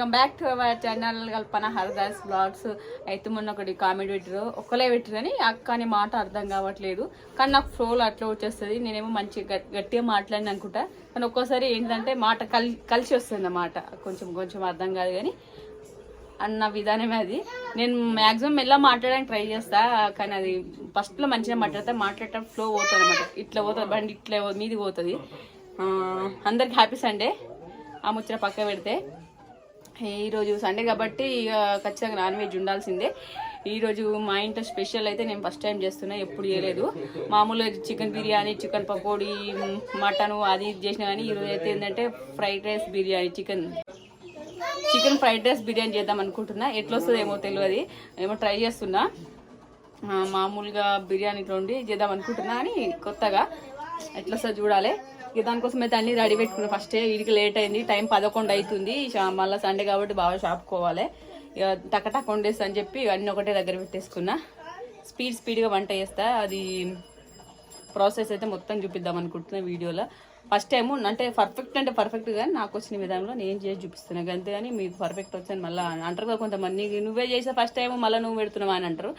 Welcome back to our channel Kalpana Haradas blogs అయితే మొన్న ఒకటి కామెడీ పెట్టారు ఒక్కలే పెట్టారు కానీ అక్క మాట అర్థం కావట్లేదు. కానీ నాకు ఫ్లోలో అట్లా వచ్చేస్తుంది. నేనేమో మంచి గట్టిగా మాట్లాడిన అనుకుంటా. కానీ ఒక్కోసారి ఏంటంటే మాట కలి కలిసి వస్తుంది అన్నమాట. కొంచెం కొంచెం అర్థం కాదు కానీ అన్న విధానమే అది. నేను మ్యాక్సిమం ఎలా మాట్లాడడానికి ట్రై చేస్తా. కానీ అది ఫస్ట్లో మంచిగా మాట్లాడితే మాట్లాడటం ఫ్లో పోతుంది అనమాట ఇట్లా పోతుంది బండి ఇట్లా మీది పోతుంది. అందరికి హ్యాపీ సండే ఆ ముచ్చట పక్క పెడితే. ఈరోజు సండే కాబట్టి ఇక ఖచ్చితంగా నాన్ వెజ్ ఉండాల్సిందే. ఈరోజు మా ఇంట్లో స్పెషల్ అయితే నేను ఫస్ట్ టైం చేస్తున్నా ఎప్పుడు చేయలేదు. మామూలుగా chicken biryani chicken pakodi mutton అది ఇది చేసినా కానీ ఈరోజు అయితే ఏంటంటే fried rice biryani chicken. Chicken fried rice biryani చేద్దాం అనుకుంటున్నా. ఎట్లా వస్తుందో ఏమో తెలియదు ఏమో ట్రై చేస్తున్నా మామూలుగా బిర్యానీ ఇట్లా ఉండి చేద్దాం అనుకుంటున్నా అని కొత్తగా. ఎట్లా వస్తుంది చూడాలి. ఇక దానికోసం అయితే అన్ని రెడీ పెట్టుకున్నాను ఫస్ట్ వీడికి లేట్ అయింది. టైం పదకొండు అవుతుంది. మళ్ళీ సండే కాబట్టి బాగా షాప్ పోవాలి ఇక టక వండేస్తా అని చెప్పి అన్నీ ఒకటే దగ్గర పెట్టేసుకున్నా. స్పీడ్ స్పీడ్గా వంట చేస్తా. అది ప్రాసెస్ అయితే మొత్తం చూపిద్దాం అనుకుంటున్నా వీడియోలో. ఫస్ట్ టైము అంటే పర్ఫెక్ట్ అంటే పర్ఫెక్ట్ కానీ నాకు వచ్చిన విధానంలో నేను చేసి చూపిస్తున్నా. అంతేగాని మీకు పర్ఫెక్ట్ వచ్చాను మళ్ళీ అంటారు కదా కొంతమంది. నువ్వే చేసే ఫస్ట్ టైం మళ్ళీ నువ్వు పెడుతున్నావు అని అంటారు.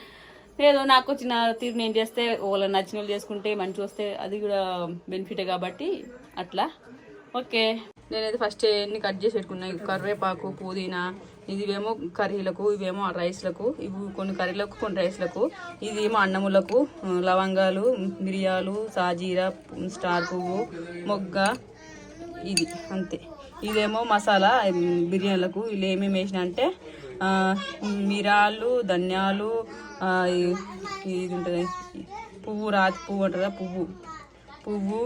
ఏదో నాకు వచ్చిన తీరు నేను చేస్తే వాళ్ళ నచ్చిన వాళ్ళు చేసుకుంటే మంచిగా వస్తే అది కూడా బెనిఫిటే కాబట్టి అట్లా. ఓకే. నేనైతే ఫస్ట్ ఎన్ని కట్ చేసి పెట్టుకున్నాను కరివేపాకు పుదీనా ఇదివేమో కర్రీలకు ఇవేమో రైస్లకు ఇవి కొన్ని కర్రీలకు కొన్ని రైస్లకు ఇదేమో అన్నములకు లవంగాలు మిరియాలు సాజీరా స్టార్ పువ్వు మొగ్గ ఇది అంతే. ఇదేమో మసాలా బిర్యానీలకు వీళ్ళు ఏమేమి వేసిన అంటే మిరాలు ధనియాలు ఇది ఉంటుంది పువ్వు రాతి పువ్వు ఉంటుందా పువ్వు. పువ్వు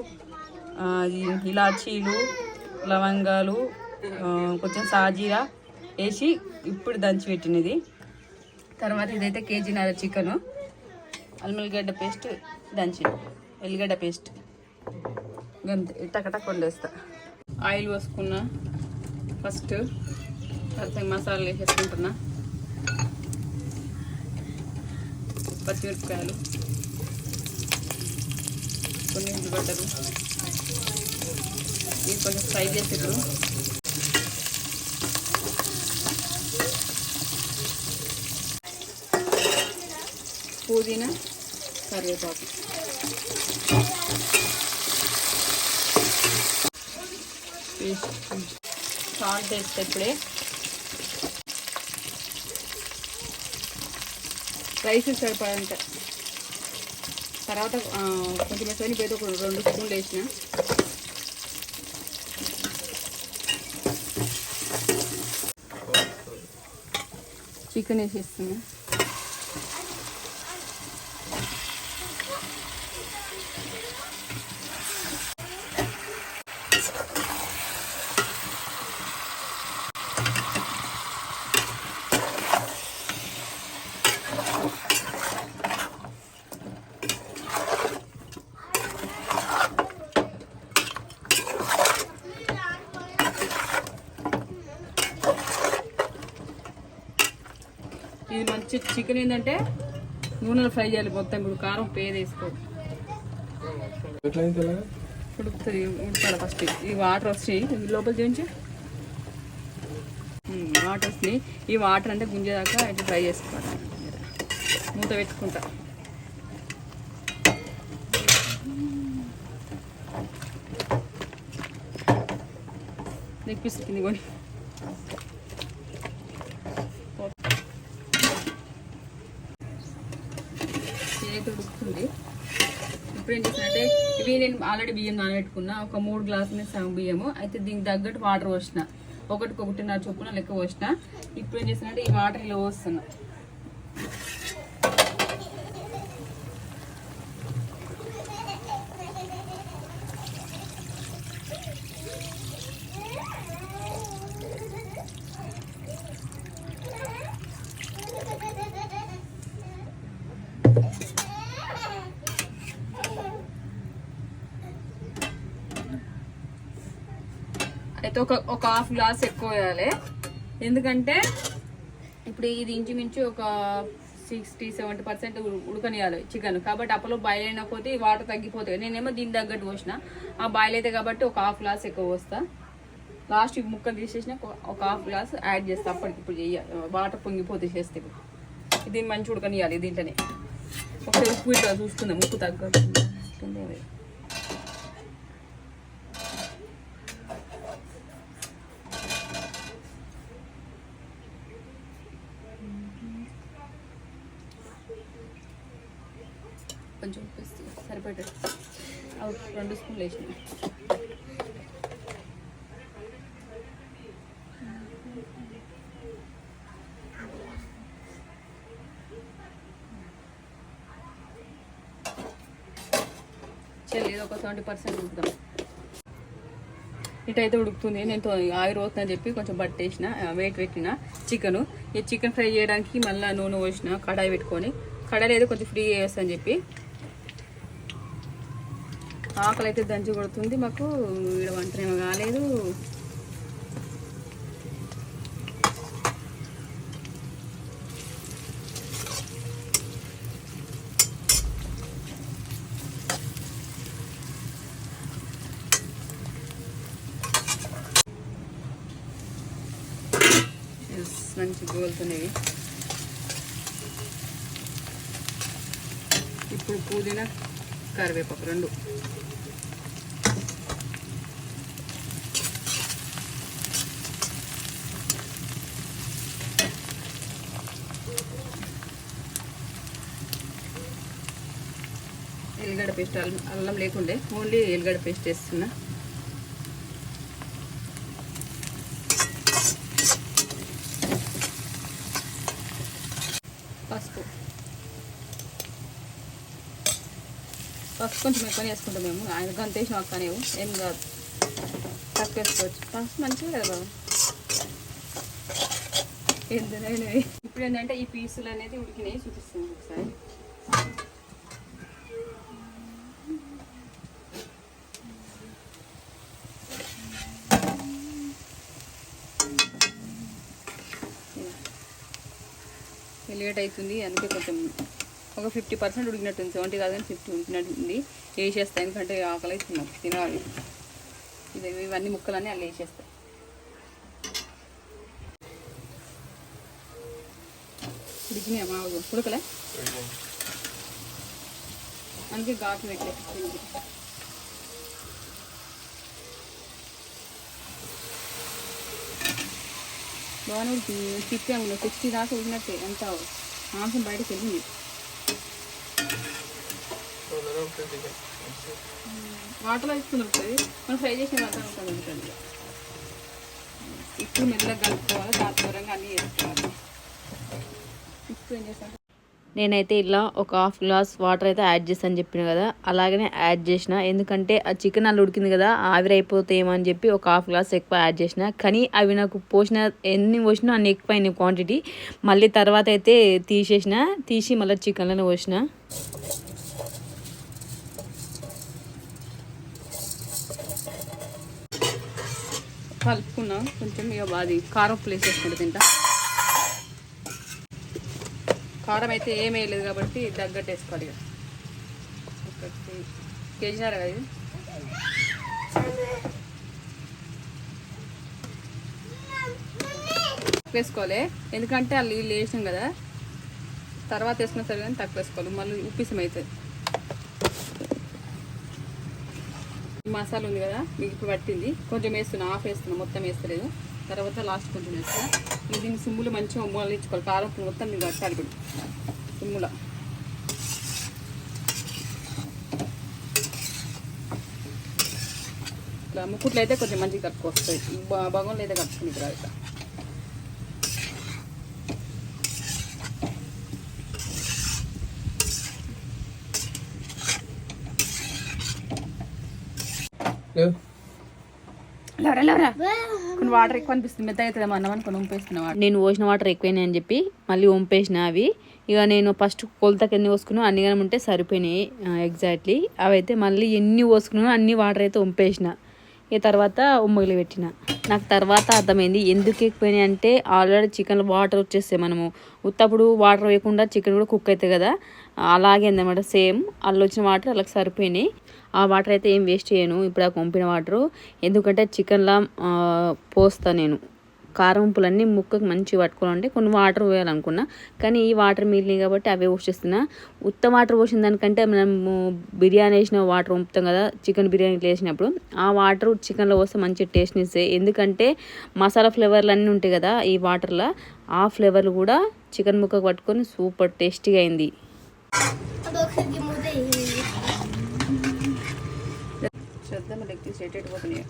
ఇలాచీలు లవంగాలు కొంచెం సాజీరా వేసి ఇప్పుడు దంచి పెట్టినది. తర్వాత ఇదైతే కేజీన్నర చికెను. అల్మల్లిగడ్డ పేస్ట్ దంచి. ఎల్లిగడ్డ పేస్ట్. గంతే. టకటక్ వండేస్తా. ఆయిల్ పోసుకున్నా. ఫస్ట్ తర్వాత మసాలాలు వేసేసుకుంటున్నా. పచ్చిమిరపకాయలు కొన్ని ఉల్లిగడ్డలు ఇవి కొంచెం ఫ్రై చేసేప్పుడు పుదీనా కరివేపాకు. సాల్ట్ వేస్తే ఇప్పుడే రైస్ సరిపడంట తర్వాత కొంచెం కొంచెం శనగపేట ఒక రెండు స్పూన్లు వేసిన. చికెన్ వేసేస్తున్నా. మంచి చికెన్ ఏంటంటే నూనెలో ఫ్రై చేయాలి మొత్తం. ఇప్పుడు కారం పేద వేసుకో. ఎట్లయింది తెల్లగా? ఉడుకుతుంది ఉడకాలి ఫస్ట్ ఈ వాటర్ వస్తాయి ఇది లోపల చేయించి. వాటర్ వస్తాయి ఈ వాటర్ అంటే గుంజేదాకా ఇట్లా ఫ్రై చేసుకోవాలి. మూత పెట్టుకుంటా. నెక్కిస్తుంది కొని చేతి ఉడుకుతుంది ఇప్పుడు ఏం చేసినట్టే ఇవి నేను ఆల్రెడీ బియ్యం నానబెట్టుకున్నా ఒక మూడు గ్లాసులు సగం బియ్యము అయితే దీనికి తగ్గట్టు వాటర్ పోసిన. ఒకటికి ఒకటిన్నర చొప్పున లెక్క పోసిన. ఇప్పుడు ఏం చేసినట్టే ఈ వాటర్ ఇలా పోస్తున్నా. అయితే ఒక ఒక హాఫ్ గ్లాస్ ఎక్కువ వేయాలి. ఎందుకంటే ఇప్పుడు ఇది ఇంచుమించు ఒక సిక్స్టీ సెవెంటీ పర్సెంట్ ఉడకనియాలి చికెన్. కాబట్టి అప్పలో బాయిల్ అయినపోతే ఈ వాటర్ తగ్గిపోతాయి నేనేమో దీని తగ్గట్టు పోసిన. ఆ బాయిల్ అయితే కాబట్టి ఒక హాఫ్ గ్లాస్ ఎక్కువ పోస్తా. లాస్ట్ ముక్కలు తీసేసిన ఒక- హాఫ్ గ్లాస్ యాడ్ చేస్తా. అప్పటికి ఇప్పుడు చేయాలి వాటర్ పొంగిపోతే చేస్తే ఇప్పుడు. ఇది మంచి ఉడకనియాలి దీంట్లోనే. ఒకసారి ఉప్పు ఇట్లా చూసుకుందాం. ఉప్పు తగ్గట్టు. కొంచెం ఉప్పిస్తుంది వేస్తే రెండు స్పూన్లు వేసిన. చెల్లి ఒక సెవెంటీ పర్సెంట్ ఉడుకుదాం. ఇటైతే ఉడుకుతుంది. నేను ఆయిల్ ఆవిరి పోతుందని చెప్పి కొంచెం పట్టేసిన వెయిట్ పెట్టిన చికెను. ఈ చికెన్ ఫ్రై చేయడానికి మళ్ళీ నూనె పోసిన కడాయి పెట్టుకొని. కడాయి అయితే కొంచెం ఫ్రీ అని చెప్పి ఆకలి అయితే దంచి కొడుతుంది. మాకు ఈడ వంటనేమో కాలేదు. మంచి గోలుతున్నాయి ఇప్పుడు పుదీనా కరివేపాకు రెండు. ఎల్లిగడ్డ పేస్ట్ అల్లం అల్లం లేకుండే ఓన్లీ ఎల్లిగడ్డ పేస్ట్ వేస్తున్నా ఫస్ట్ కొంచెం ఎక్కువ వేసుకుంటాం మేము. ఆయన గంత వేసిన అక్కనేవు ఏం కాదు. తక్కువ వేసుకోవచ్చు. ఫస్ట్ మంచిగా కదా బాబు. ఎందుకైనా ఇప్పుడు ఏంటంటే ఈ పీసులు అనేది ఉడికినాయి చూపిస్తుంది ఒకసారి. లేట్ అవుతుంది అందుకే కొంచెం ఒక ఫిఫ్టీ పర్సెంట్ ఉడికినట్టుంది సెవెంటీ కాదు కానీ ఫిఫ్టీ ఉడికినట్టుంది. వేసేస్తాయి ఎందుకంటే ఆకలి అవుతున్నాం తినాలి. ఇది ఇవన్నీ ముక్కలన్నీ అలా వేసేస్తాయి ఉడికినాయి మా ఉడకలే? అందుకే ఘాటు పెట్టే బాగానే ఉడికింది. తిప్పాము సిక్స్టీ దాకా ఉడికినట్టే. ఎంత మాంసం బయటకు వెళ్ళింది వాటర్లో వేసుకుని ఉంటుంది మనం ఫ్రై చేసిన వాటర్ ఉంటుంది ఇప్పుడు మెల్లగా కలుపుకోవాలి దాని అన్నీ వేసుకోవాలి. ఇప్పుడు ఏం చేస్తాం? నేనైతే ఇలా ఒక హాఫ్ గ్లాస్ వాటర్ అయితే యాడ్ చేస్తాను చెప్పిన కదా అలాగనే యాడ్ చేసిన. ఎందుకంటే ఆ చికెన్ అల్లు ఉడికింది కదా ఆవిరైపోతాయేమో అని చెప్పి ఒక హాఫ్ గ్లాస్ ఎక్కువ యాడ్ చేసిన. కానీ అవి నాకు పోసిన ఎన్ని పోసినా అన్ని ఎక్కువ క్వాంటిటీ మళ్ళీ తర్వాత అయితే తీసేసిన తీసి మళ్ళీ చికెన్లోనే పోసిన. కలుపుకున్నాం. కొంచెం ఇక అది కారం ప్లేస్ చేసుకుంటూ తింటా. కారం అయితే ఏం వేయలేదు కాబట్టి తగ్గట్టు వేసుకోవాలి ఇక. ఒకటి. కేజీన్నర కదా ఇది? వేసుకోవాలి. ఎందుకంటే ఆ నీళ్ళు వేసాం కదా. తర్వాత వేసుకున్న సరే కానీ తక్కువ వేసుకోవాలి. మళ్ళీ ఉప్పిసం అవుతుంది మసాలా ఉంది కదా మీకు ఇప్పుడు పట్టింది. కొంచెం వేస్తున్నా ఆఫ్ వేస్తున్నా మొత్తం వేస్తలేదు. తర్వాత లాస్ట్ కొంచెం వేస్తా. ఇది దీన్ని సుమ్ములు మంచిగా ఉమ్మలించుకోవాలి. కారం మొత్తం మీకు కట్టాలి ఇప్పుడు. సుమ్ముల. ఇట్లా ముక్కుట్లు అయితే కొంచెం మంచిగా కట్టుకొస్తాయి. భగవంలో అయితే కట్టుకుని ఇప్పుడు ఇట్లా లేవరా లేవరా. కొన్ని వాటర్ ఎక్కువ అనిపిస్తుంది మెత్త అవుతుంది అన్నం అనుకుని ఉంపేస్తున్నా నేను పోసిన వాటర్ ఎక్కువైనాయి అని చెప్పి మళ్ళీ వంపేసిన అవి. ఇక నేను ఫస్ట్ కొలతకి ఎన్ని పోసుకున్నా అన్ని గనం ఉంటే సరిపోయినాయి ఎగ్జాక్ట్లీ అవి అయితే మళ్ళీ ఎన్ని పోసుకున్నా అన్ని వాటర్ అయితే వంపేసిన. ఇక తర్వాత ఉమ్మగిలి పెట్టిన. నాకు తర్వాత అర్థమైంది ఎందుకు ఎక్కువైనాయి అంటే ఆల్రెడీ చికెన్ వాటర్ వచ్చేస్తాయి మనము ఉత్తప్పుడు వాటర్ వేయకుండా చికెన్ కూడా కుక్ అవుతుంది కదా అలాగే అన్నమాట సేమ్ అల్లు వచ్చిన వాటర్ అలా సరిపోయినాయి. ఆ వాటర్ అయితే ఏం వేస్ట్ చేయను. ఇప్పుడు ఆ కొంపిన వాటరు. ఎందుకంటే చికెన్లా పోస్తా నేను. కారం పులన్నీ ముక్కకి మంచిగా పట్టుకోవాలంటే కొన్ని వాటర్ పోయాలనుకున్నా. కానీ ఈ వాటర్ మిగిలినాయి కాబట్టి అవే పోసేస్తున్నా ఉత్త వాటర్ పోసిన దానికంటే మనము బిర్యానీ వేసిన వాటర్ ఉంపుతాం కదా చికెన్ బిర్యానీ వేసినప్పుడు ఆ వాటర్ చికెన్లో పోస్తే మంచి టేస్ట్ని ఇస్తాయి. ఎందుకంటే మసాలా ఫ్లేవర్లు అన్నీ ఉంటాయి కదా ఈ వాటర్లో ఆ ఫ్లేవర్లు కూడా చికెన్ ముక్కకు పట్టుకొని సూపర్ టేస్టీగా అయింది. చూద్దాం ఒకసారి మూత లెగ్ పీస్ ఎటు పోతున్నాయి.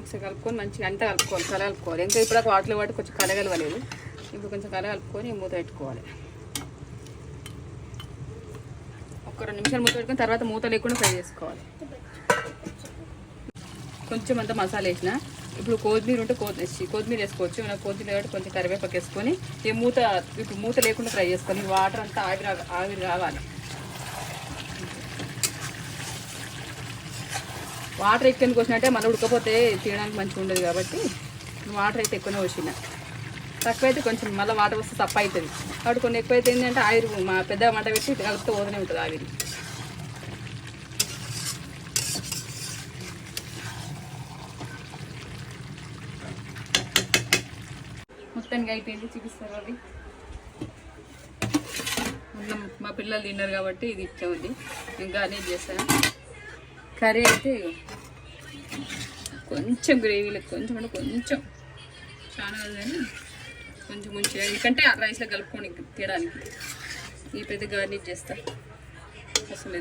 ఒకసారి కలుపుకొని మంచిగా అంతా కలుపుకోవాలి కల కలుపుకోవాలి. ఇంకా ఇప్పుడు వాటిలో వాటి కొంచెం కలగలవలేదు ఇప్పుడు కొంచెం కల కలుపుకొని మూత పెట్టుకోవాలి. ఒక రెండు నిమిషాలు మూత పెట్టుకుని తర్వాత మూత లేకుండా ఫ్రై చేసుకోవాలి. కొంచెం అంత మసాలా వేసిన. ఇప్పుడు కొత్తిమీర ఉంటే కొత్తిమీర కొత్తిమీర వేసుకోవచ్చు. మనం కొత్తిమీర కాబట్టి కొంచెం కరివేపాకు వేసుకొని ఈ మూత ఇప్పుడు మూత లేకుండా ఫ్రై చేసుకొని వాటర్ అంతా ఆవిరి రా- ఆవిరి రావాలి. వాటర్ ఎక్కువ పోసినట్టే మళ్ళీ ఉడకపోతే తినడానికి మంచిగా ఉండదు కాబట్టి వాటర్ అయితే ఎక్కువనే పోసిన. తక్కువ అయితే కొంచెం మళ్ళీ వాటర్ వస్తే తప్ప అవుతుంది. కాబట్టి కొన్ని ఎక్కువ అయితే ఏంటంటే ఆవిరి మా పెద్ద మంట పెట్టి కలిపితే పోతూనే ఉంటుంది ఆవిరి. మొత్తానికి అయిపోయింది చూపిస్తారు అది మా పిల్లలు తిన్నారు కాబట్టి ఇది ఇచ్చే ఉంది నేను గార్నిష్ చేస్తాను. కర్రీ అయితే కొంచెం గ్రేవీలో కొంచెం అంటే కొంచెం. చాలా కానీ కొంచెం మంచిగా ఎందుకంటే ఆ రైస్లో కలుపుకొని తినడానికి. ఈ పెద్ద గార్నిష్ చేస్తా. అసలు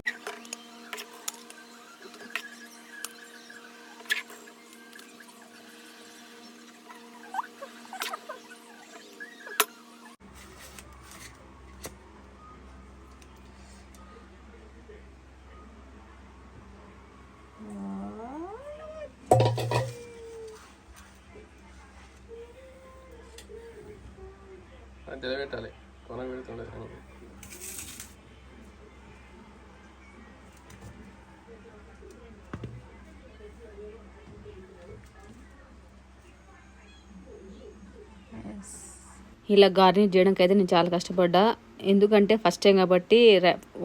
అని తెలియబెట్టాలి కొన పెడుతుండే పెడుతుండదు ఇలా గార్నిష్ చేయడానికి అయితే నేను చాలా కష్టపడ్డా. ఎందుకంటే ఫస్ట్ టైం కాబట్టి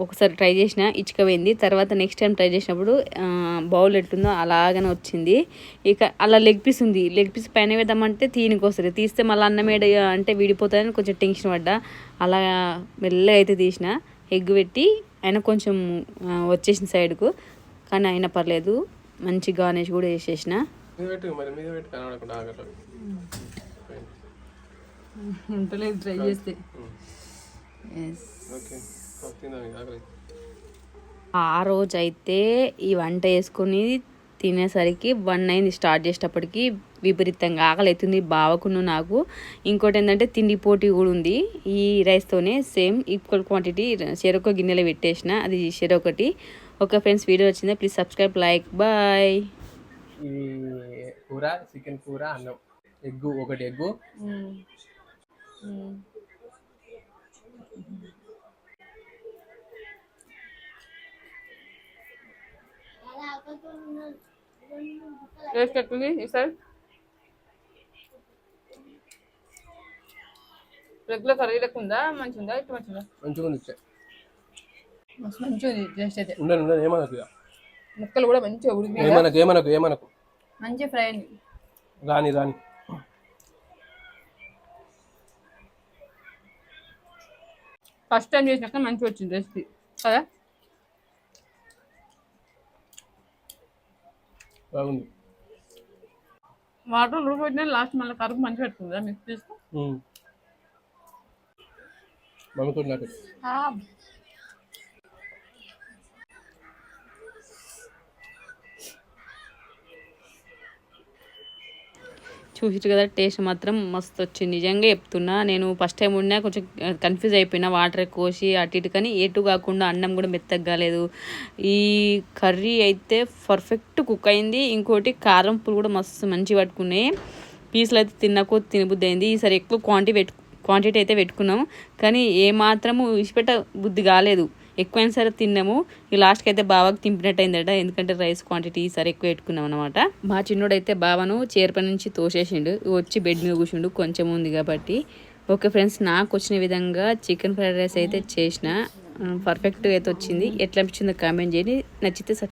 ఒకసారి ట్రై చేసిన ఇచ్చుకపోయింది. తర్వాత నెక్స్ట్ టైం ట్రై చేసినప్పుడు బౌల్ ఎట్లుందో అలాగనే వచ్చింది. ఇక అలా లెగ్ పీస్ ఉంది. లెగ్ పీస్ పైన వేద్దామంటే తీనికి వస్తుంది తీస్తే మళ్ళీ అన్నం వేడ అంటే విడిపోతుందని కొంచెం టెన్షన్ పడ్డా. అలా మెల్లగా అయితే తీసిన. ఎగ్ పెట్టి ఆయన కొంచెం వచ్చేసిన సైడ్కు కానీ అయినా పర్లేదు. మంచి గార్నిష్ కూడా వేసేసిన ఉంటలేదు ట్రై చేస్తే ఓకే తిందాం ఇక ఆకలి ఆ రోజు అయితే ఈ వంట వేసుకొని తినేసరికి వన్ అయింది స్టార్ట్ చేసేటప్పటికి విపరీతంగా ఆకలి అవుతుంది బావకును నాకు. ఇంకోటి ఏంటంటే తిండి పోటీ కూడా ఉంది. ఈ రైస్తోనే సేమ్ ఈక్వల్ క్వాంటిటీ చెరొక గిన్నెలో పెట్టేసిన అది చెరొకటి ఒక ఫ్రెండ్స్ వీడియో వచ్చింది ప్లీజ్ సబ్స్క్రైబ్ లైక్ బాయ్ కూర చికెన్ కూర అన్నం. ఎగ్గు ఒకటి ఎగ్గు. టేస్ట్ ఎట్లుంది ఈసారి రెగ్యులర్ కర్రీ లెక్క ఉందా మంచిగా ఉందా ఇట్లా మంచిగా మంచిగా ఉంది మంచిగా ఉంది టేస్ట్ అయితే ఉండను ఉండను ఏమనకు ఇక ముక్కలు కూడా మంచిగా ఉడికి ఏమనకు ఏమనకు ఏమనకు మంచిగా ఫ్రై అయింది రాని రాని ఫస్ట్ టైం చేసినాక మంచిగా వచ్చింది రెసిపీ కదా బాగుంది. వాటర్ ఉడకబెట్టినా లాస్ట్ మళ్ళీ కరుపు మంచిగా పెట్టుకుందా. మిక్స్ చేసి ఉమ్. మమ్మీ నాకు చూసి కదా టేస్ట్ మాత్రం మస్తు వచ్చింది నిజంగా చెప్తున్నా నేను ఫస్ట్ టైం ఉన్నా కొంచెం కన్ఫ్యూజ్ అయిపోయినా వాటర్ కోసి అటు ఇటు కానీ ఎటు కాకుండా అన్నం కూడా మెత్తగా కాలేదు. ఈ కర్రీ అయితే పర్ఫెక్ట్ కుక్ అయింది. ఇంకోటి కారం పులు కూడా మస్తు మంచి పట్టుకున్నాయి. పీసులు అయితే తిన్నకు తినబుద్ధి అయింది. ఈసారి ఎక్కువ క్వాంటిటీ పెట్టు క్వాంటిటీ అయితే పెట్టుకున్నాం. కానీ ఏ మాత్రము ఇసిపెట్ట బుద్ధి కాలేదు. ఎక్కువైనా సరే తిన్నాము. ఈ లాస్ట్కి అయితే బావకి తింపినట్టు అయిందట ఎందుకంటే రైస్ క్వాంటిటీ ఈసారి ఎక్కువ పెట్టుకున్నాం అనమాట మా చిన్నోడైతే బావను చేరుపై నుంచి తోసేసిండు. వచ్చి బెడ్ మీద కూర్చుండు. కొంచెం ఉంది కాబట్టి. ఓకే ఫ్రెండ్స్ నాకు వచ్చిన విధంగా చికెన్ ఫ్రైడ్ రైస్ అయితే చేసిన. పర్ఫెక్ట్గా అయితే వచ్చింది. ఎట్లా అనిపించిందో కామెంట్ చేయండి. నచ్చితే